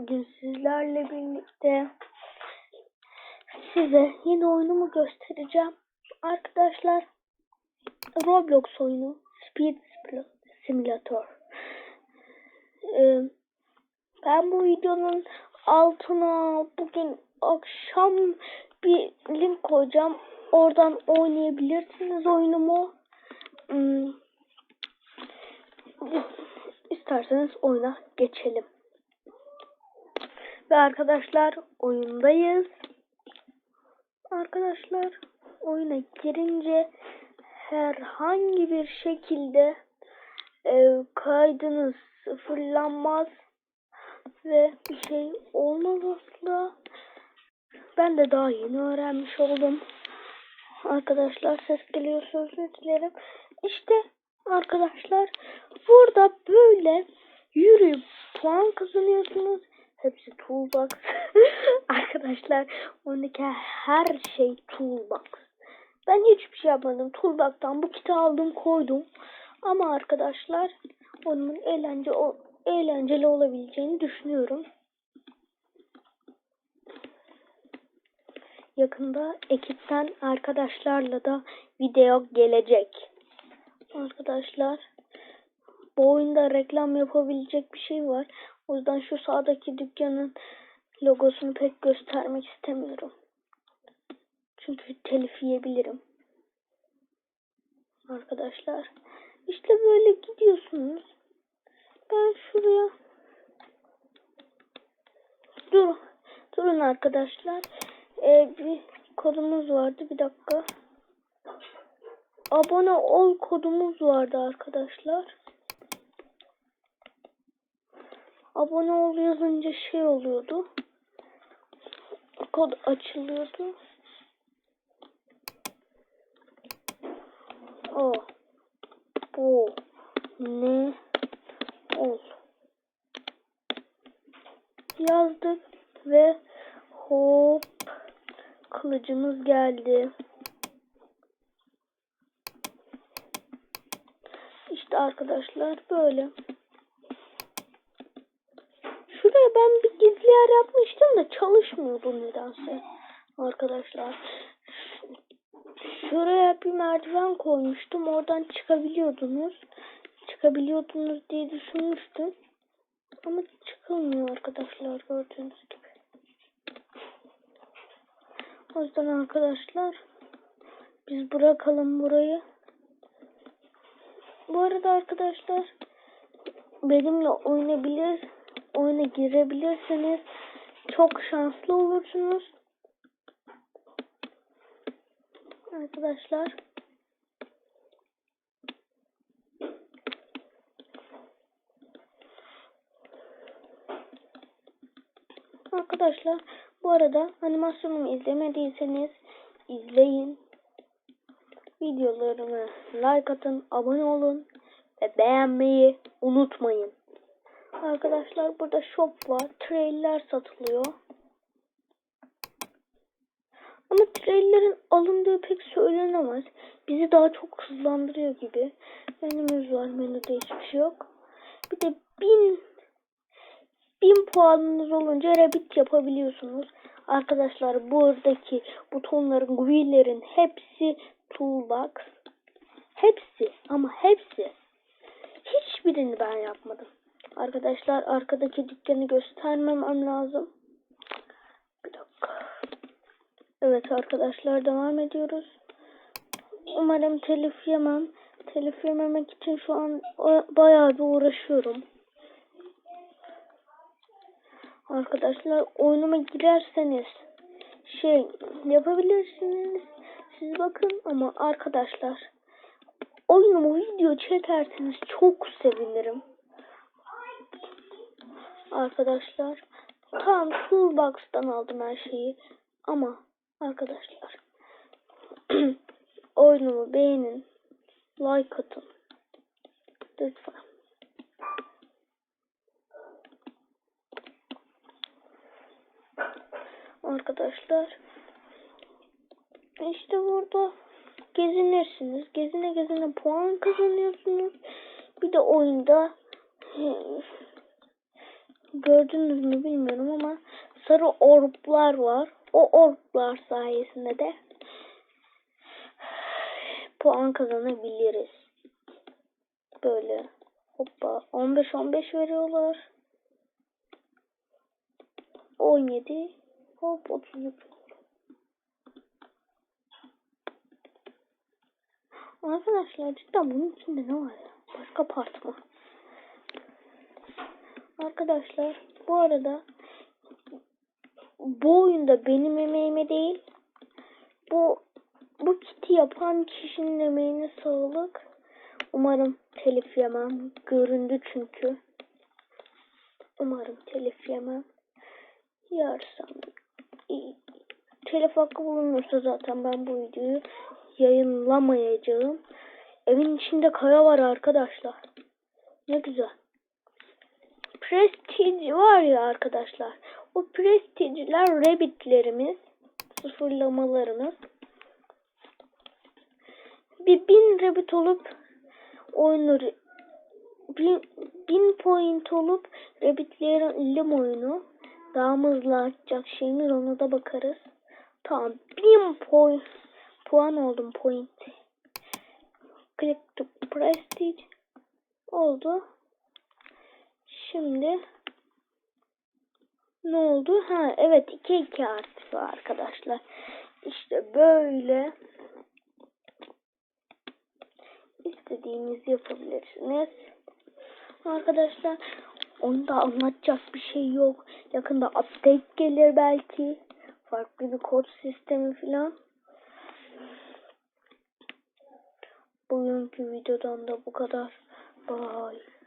Bugün sizlerle birlikte size yeni oyunumu göstereceğim. Arkadaşlar Roblox oyunu Speed Simulator. Ee, ben bu videonun altına bugün akşam bir link koyacağım. Oradan oynayabilirsiniz oyunumu. Hmm, isterseniz oyuna geçelim. Ve arkadaşlar oyundayız. Arkadaşlar oyuna girince herhangi bir şekilde e, kaydınız sıfırlanmaz ve bir şey olmaz asla. Ben de daha yeni öğrenmiş oldum. Arkadaşlar ses geliyor sözü dilerim. İşte arkadaşlar burada böyle yürüyüp puan kazanıyorsunuz. Hepsi toolbox. arkadaşlar ondaki her şey toolbox. Ben hiçbir şey yapmadım. Toolbox'tan bu kiti aldım koydum. Ama arkadaşlar onun eğlence o eğlenceli olabileceğini düşünüyorum. Yakında ekipten arkadaşlarla da video gelecek. Arkadaşlar bu oyunda reklam yapabilecek bir şey var. O yüzden şu sağdaki dükkanın logosunu pek göstermek istemiyorum. Çünkü telif yiyebilirim. Arkadaşlar işte böyle gidiyorsunuz. Ben şuraya dur durun arkadaşlar. Ee, bir kodumuz vardı bir dakika. Abone ol kodumuz vardı arkadaşlar. Abone ol yazınca şey oluyordu. Kod açılıyordu. O bu ne ol yazdık ve hop kılıcımız geldi. İşte arkadaşlar böyle. Ben bir gizli yer yapmıştım da çalışmıyordu nedense. Arkadaşlar. Şuraya bir merdiven koymuştum. Oradan çıkabiliyordunuz. Çıkabiliyordunuz diye düşünmüştüm. Ama çıkılmıyor arkadaşlar gördüğünüz gibi. O yüzden arkadaşlar biz bırakalım burayı. Bu arada arkadaşlar benimle oynayabilir, oyuna girebilirseniz çok şanslı olursunuz. Arkadaşlar Arkadaşlar bu arada animasyonumu izlemediyseniz izleyin. Videolarımı like atın, abone olun ve beğenmeyi unutmayın. Arkadaşlar burada shop var. Trailer satılıyor. Ama trailerin alındığı pek söylenemez. Bizi daha çok hızlandırıyor gibi. Menümüz var. Menüde hiçbir şey yok. Bir de bin bin puanınız olunca rabbit yapabiliyorsunuz. Arkadaşlar buradaki butonların, GUI'lerin hepsi toolbox. Hepsi ama hepsi. Hiçbirini ben yapmadım. Arkadaşlar arkadaki dükkanı göstermemem lazım. Bir dakika. Evet arkadaşlar devam ediyoruz. Umarım telif yemem. Telif yememek için şu an bayağı bir uğraşıyorum. Arkadaşlar oyunuma girerseniz şey yapabilirsiniz. Siz bakın ama arkadaşlar oyunumu video çekerseniz çok sevinirim. Arkadaşlar tam Toolbox'tan aldım her şeyi ama arkadaşlar oyunumu beğenin like atın lütfen. Arkadaşlar işte burada gezinirsiniz. Gezine gezine puan kazanıyorsunuz. Bir de oyunda gördünüz mü bilmiyorum ama sarı orblar var. O orblar sayesinde de puan kazanabiliriz. Böyle hoppa 15-15 veriyorlar. 17 hop 33 Arkadaşlar cidden bunun içinde ne var ya? Başka part mı? Arkadaşlar bu arada bu oyunda benim emeğime değil bu bu kiti yapan kişinin emeğine sağlık. Umarım telif yemem. Göründü çünkü. Umarım telif yemem. Yarsam telif hakkı bulunursa zaten ben bu videoyu yayınlamayacağım. Evin içinde kaya var arkadaşlar. Ne güzel. Var ya arkadaşlar. O prestige'ler rabbitlerimiz. Sıfırlamalarımız. Bir bin rabbit olup oyunu bin, bin point olup rabbitlerin lim oyunu daha mı hızlı artacak şeyimiz ona da bakarız. Tamam bin point puan oldum point. Click to prestige oldu. Şimdi ne oldu? Ha evet 2 2 artı arkadaşlar. İşte böyle istediğinizi yapabilirsiniz. Arkadaşlar onda anlatacak bir şey yok. Yakında update gelir belki. Farklı bir kod sistemi falan. Bugünkü videodan da bu kadar. Bye.